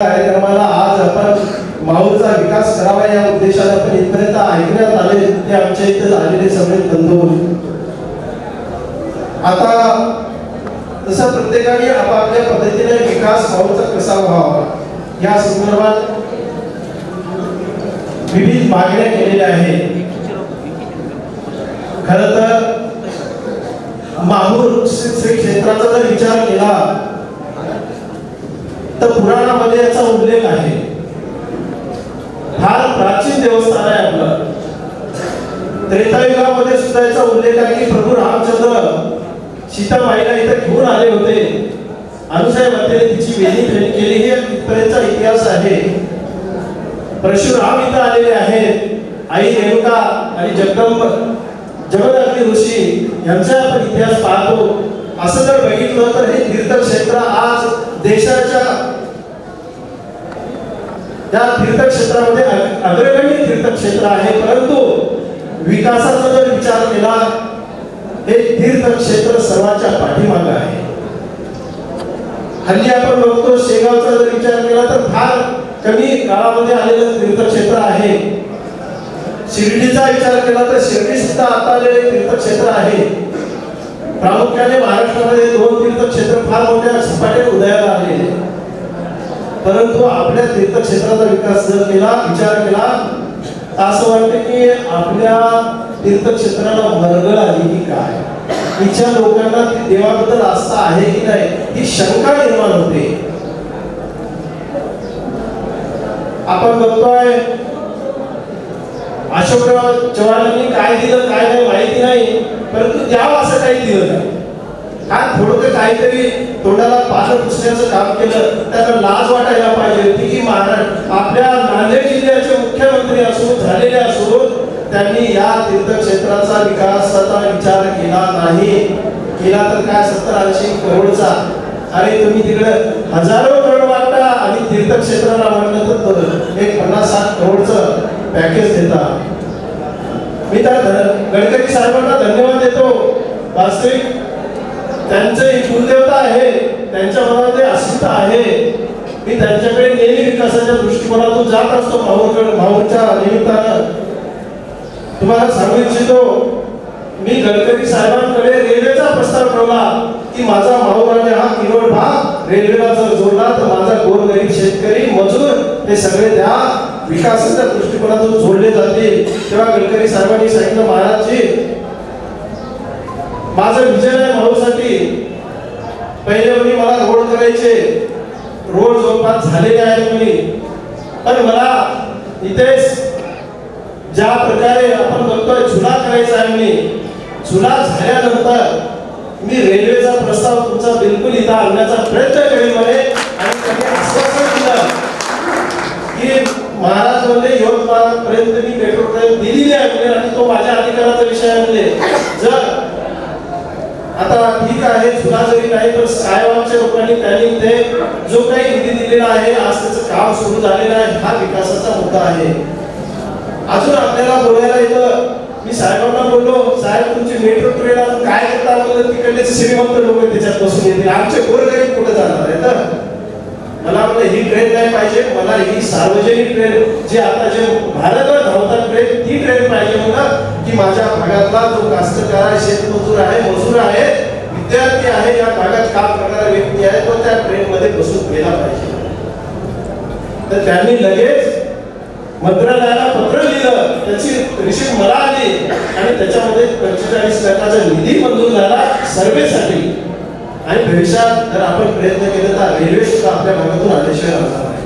कार्यक्रमाला आज आपण माहूरचा विकास करावा या उद्देशाने आपण इथपर्यंत ऐकण्यात आले ते आमच्या इथे आलेले सगळे बंधू आता तसं प्रत्येकाने आपापल्या पद्धतीने विकास माहूरचा कसा व्हावा या संदर्भात विविध मागण्या केलेल्या आहेत. खर तर माहूर श्री क्षेत्राचा जर विचार केला तर पुराणामध्ये याचा उल्लेख आहे. फार प्राचीन देवस्थान आहे आपलं. त्रेतायुगामध्ये सुद्धा याचा उल्लेख आहे की प्रभू रामचंद्र सीताबाईला इथे घेऊन आले होते. अनुसायमध्ये तिची वेणी फेरी केली. हे तिथपर्यंतचा इतिहास आहे. परशुराम इथं आलेले आहेत. आई रेणुका आणि जगदंब जगदात्री ऋषी यांचा आपण इतिहास पाहतो. असं जर बघितलं तर हे तीर्थक्षेत्र आज देशाच्या या तीर्थक्षेत्रामध्ये अग्रगण्य तीर्थक्षेत्र आहे परंतु विकासाचा जर विचार केला हे तीर्थक्षेत्र सर्वांच्या पाठीमागे आहे. हल्ली आपण बघतो शेगावचा जर विचार केला तर फार कमी काळामध्ये आलेलं तीर्थक्षेत्र आहे. शिर्डीचा विचार केला तर शिर्डी सुद्धा आता आलेले तीर्थक्षेत्र आहे. प्रामुख्याने महाराष्ट्रामध्ये दोन तीर्थक्षेत्र फार मोठ्या झपाट्याने उदयाला आलेले परंतु आपल्या तीर्थक्षेत्राचा विकास जर केला विचार केला तर असं वाटतं की आपल्या तीर्थक्षेत्राला मरगळ आली की काय? तिच्या लोकांना ती देवाबद्दल आस्था आहे की नाही? ही शंका निर्माण होते. आपण बघतोय अशोकराव चव्हाणांनी काय दिलं काय नाही माहिती नाही परंतु द्यावं असं काही दिलं नाही. हा थोडं काहीतरी तोंडाला पानं पुसण्याचं काम केलं त्याला लाज वाटायला पाहिजे होती की महाराज आपल्या नांदेड जिल्ह्याचे मुख्यमंत्री असून झालेले असून त्यांनी या तीर्थक्षेत्राचा विकासाचा विचार केला नाही. केला तर काय? सत्तर ऐंशी करोडचा. अरे तुम्ही तिकडे हजारो करोड वाटता आणि तीर्थक्षेत्राला म्हणलं तर एक पन्नास साठ करोडचं पॅकेज देता. मी त्या गडकरी साहेबांना धन्यवाद देतो. वास्तविक त्यांचे कुलदेवता आहे त्यांच्या मनामध्ये अस्मिता आहे. मी त्यांच्याकडे नेहमी विकासाच्या दृष्टिकोनातून जात असतो भाऊकडे भाऊच्या निमित्तानं. तुम्हाला सांगू इच्छितो मी गडकरी साहेबांकडे रेल्वेचा प्रस्ताव ठेवला की माझा माहूर हा किलोड भाग रेल्वेला जर जोडला तर माझा गोरगरीब शेतकरी मजूर हे सगळे त्या विकासाच्या दृष्टिकोनातून जोडले जातील. तेव्हा गडकरी साहेबांनी सांगितलं महाराजजी माझं विजन आहे भाऊसाठी पहिले म्हणे मला रोड करायचे. रोड जवळपास झालेले आहेत म्हणे. पण मला इथेच ज्या प्रकारे आपण बघतोय चुना करायचा आहे म्हणे. चुना झाल्यानंतर मी रेल्वेचा प्रस्ताव तुमचा बिलकुल इथं आणण्याचा प्रयत्न करेन म्हणे. आणि त्यांनी आश्वासन दिलं की महाराज म्हणले यवतमाळपर्यंत मी मेट्रो ट्रेन दिलेली आहे आणि तो माझ्या अधिकाराचा विषय आहे म्हणजे जर आता ठीक आहे तुला जरी नाही तर सायबाबच्या लोकांनी त्यांनी ते जो काही निधी दिलेला आहे आज त्याचं काम सुरू झालेलं आहे हा विकासाचा मुद्दा आहे. अजून आपल्याला बोलायला येतं मी साहेबांना बोललो साहेब तुमची मेट्रो ट्रेन काय करता? म्हणलं तिकडले श्रीमंत लोक त्याच्यात बसून येते. आमचे गोरगरीब कुठे जाणार आहे तर मला म्हणलं ही ट्रेन नाही पाहिजे मला ही सार्वजनिक ट्रेन जी आता जे भारतभर धावतात ट्रेन ती ट्रेन पाहिजे म्हणलं माझ्या भागातला जो कास्तकार आहे शेतमजूर आहे मजूर आहे विद्यार्थी आहे या भागात काम करणारा व्यक्ती आहे तो त्या ट्रेनमध्ये बसून गेला पाहिजे. तर त्यांनी लगेच मंत्रालयाला पत्र लिहिलं त्याची रिसिप्ट मला आली आणि त्याच्यामध्ये पंचेचाळीस लाखाचा निधी मंजूर झाला सर्वेसाठी. आणि भविष्यात जर आपण प्रयत्न केले तर रेल्वे सुद्धा आपल्या भागातून आल्याशिवाय राहणार नाही